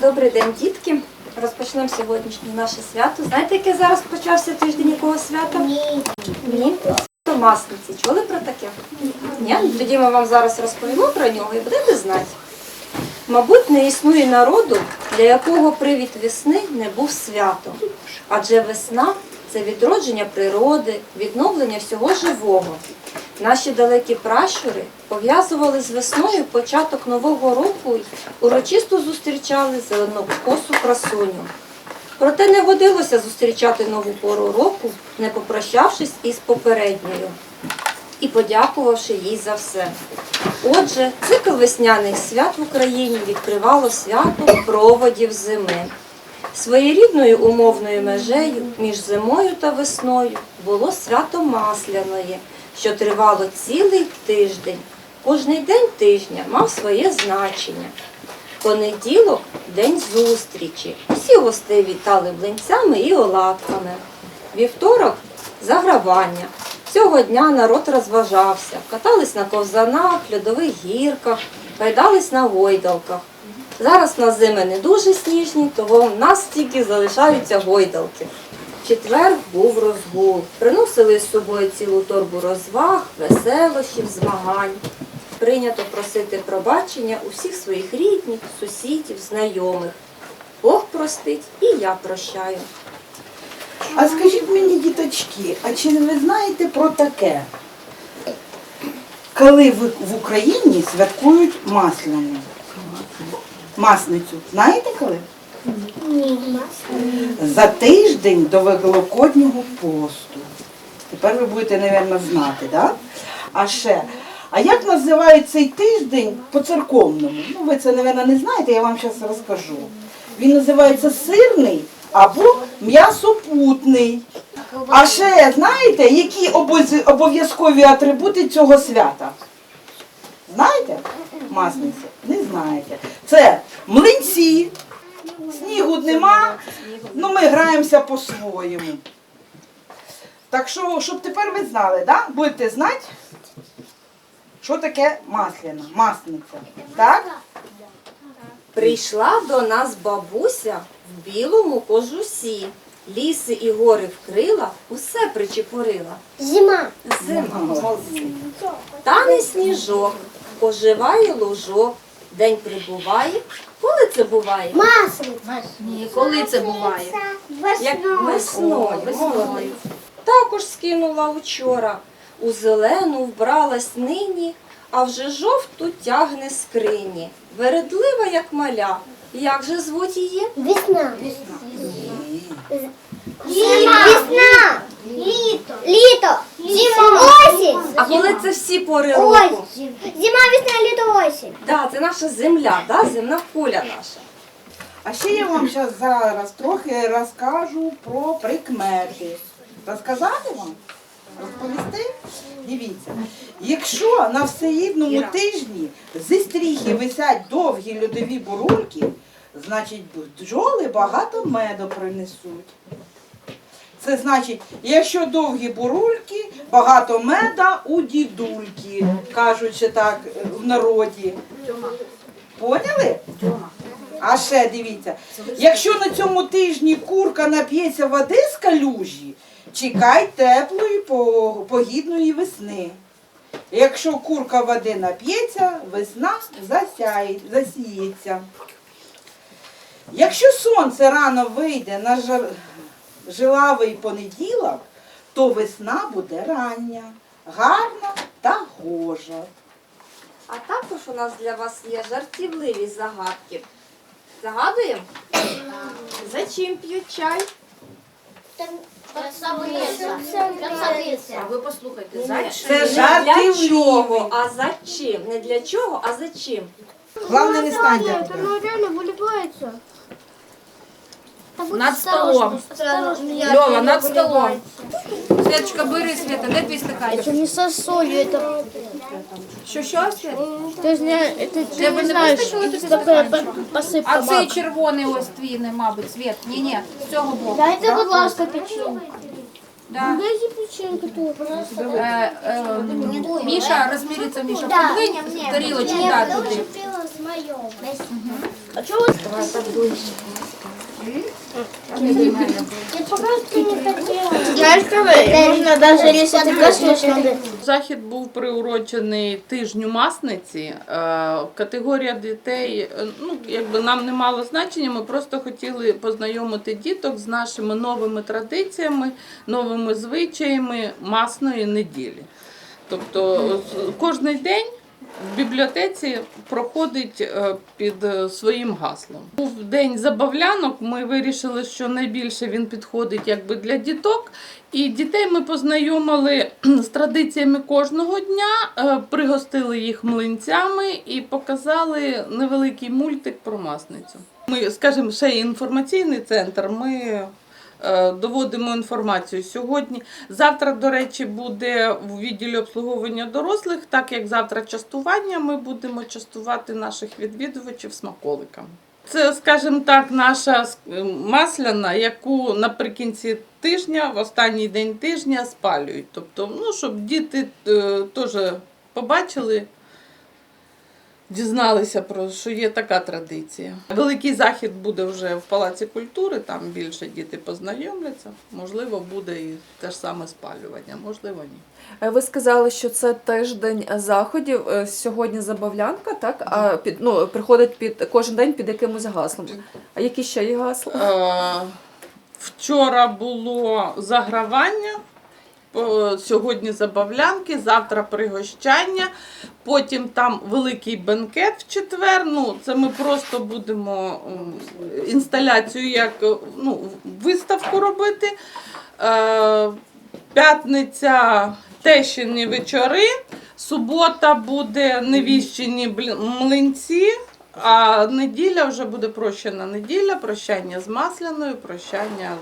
Добрий день, дітки. Розпочнемо сьогоднішнє наше свято. Знаєте, яке зараз почався тиждень якого свята? Ні. Ні. То масниці. Чули про таке? Ні? Тоді ми вам зараз розповімо про нього і будете знати. Мабуть, не існує народу, для якого привід весни не був святом. Адже весна це відродження природи, відновлення всього живого. Наші далекі пращури пов'язували з весною початок нового року й урочисто зустрічали зеленокосу красуню. Проте не годилося зустрічати нову пору року, не попрощавшись із попередньою і подякувавши їй за все. Отже, цикл весняних свят в Україні відкривало свято проводів зими. Своєрідною умовною межею між зимою та весною було свято Масляної, що тривало цілий тиждень. Кожний день тижня мав своє значення. Понеділок день зустрічі. Всі гостей вітали блинцями і оладками. Вівторок загравання. Цього дня народ розважався, катались на ковзанах, льодових гірках, гайдались на гойдалках. Зараз на зими не дуже сніжні, того в нас тільки залишаються гойдалки. Четвер був розгул. Приносили з собою цілу торбу розваг, веселощів, змагань. Прийнято просити пробачення у всіх своїх рідних, сусідів, знайомих. Бог простить і я прощаю. А скажіть мені, діточки, а чи ви знаєте про таке? Коли ви в Україні святкують масляну? Масницю. Знаєте коли? За тиждень до Великоднього посту. Тепер ви будете, мабуть, знати, так? А ще, а як називають цей тиждень по церковному? Ну, ви це, мабуть, не знаєте, я вам зараз розкажу. Він називається сирний або м'ясопутний. А ще знаєте, які обов'язкові атрибути цього свята? Знаєте? Масниця? Не знаєте. Це млинці, снігу нема, ну ми граємося по-своєму. Так що, щоб тепер ви знали, да? будете знати, що таке масляна, масниця. Так? Прийшла до нас бабуся в білому кожусі. Ліси і гори вкрила, усе причепурила. Зима. Зима. Тане сніжок, оживає лужок, день прибуває. Коли це буває? Масло. Ні, коли це буває? Як весною, весною. Також скинула учора. У зелену вбралась нині, а вже жовту тягне скрині. Вередлива, як маля. Як же звуть її? Весна. Зима. Весна. Літо. Літо. Зима. Осінь. А коли це всі пори року? Осінь. Зима, весна, літо, осінь. Да, це наша земля, да? земна куля наша. А ще я вам щас зараз трохи розкажу про прикмети. Розказати вам? Розповісти? Дивіться, якщо на всеїдному тижні зі стріхи висять довгі льодові бурульки, значить бджоли багато меду принесуть. Це значить, якщо довгі бурульки, багато меда у дідульки, кажуть ще так в народі. Поняли? А ще дивіться, якщо на цьому тижні курка нап'ється води з калюжі, чекай теплої погідної весни. Якщо курка води нап'ється, весна засіється. Якщо сонце рано вийде на жар... жилавий понеділок, то весна буде рання, гарна та гожа. А також у нас для вас є жартівливі загадки. Загадуємо? За чим п'ють чай? А ви послухайте, зайчик. Це Не для чого, а за чим? Не для чого, а за чим? Головне не станьте. Оно реально вылипается. Над столом. Льова, над столом. Святочка, бери, Свята, де твій стаканчик? Это не со солью, это... Що, що, Свят? То есть не, это ты Тебе не не знаешь, вистачило тобі это такая стаканчика? по- посыпка. А цей мак. червоний ось твій, не, мабуть, Свят. Ні, ні, з цього боку. Дайте, будь ласка, печенье. Да. Дайте печеньку тут. Е, е, Міша, розміриться, Міша, подвинь тарілочку, да, туди. А что вы Коснешься, надо Захід був приурочений тижню масниці. Е, Категорія дітей, е, ну якби нам не мало значення. Ми просто хотіли познайомити діток з нашими новими традиціями, новими звичаями масної неділі. Тобто кожний день в бібліотеці проходить е, під е, своїм гаслом. Був день забавлянок. Ми вирішили, що найбільше він підходить якби для діток. І дітей ми познайомили з традиціями кожного дня, е, пригостили їх млинцями і показали невеликий мультик про масницю. Ми, скажімо, ще є інформаційний центр. Ми доводимо інформацію сьогодні. Завтра, до речі, буде в відділі обслуговування дорослих, так як завтра частування, ми будемо частувати наших відвідувачів смаколиками. Це, скажімо так, наша е, масляна, яку наприкінці тижня, в останній день тижня спалюють. Тобто, ну, щоб діти е, теж побачили, дізналися про що є така традиція. Великий захід буде вже в Палаці культури, там більше діти познайомляться. Можливо, буде і те ж саме спалювання, можливо, ні. Е, Ви сказали, що це тиждень заходів. е, Сьогодні забавлянка, так? А під ну приходить під кожен день під якимось гаслом. А які ще є гасла? Е, Вчора було загравання, сьогодні забавлянки, завтра пригощання, потім там великий бенкет в четвер. Ну, це ми просто будемо інсталяцію як е, ну, виставку робити. Е, П'ятниця тещині вечори, субота буде невіщені млинці. А неділя вже буде прощена неділя, прощання з масляною, прощання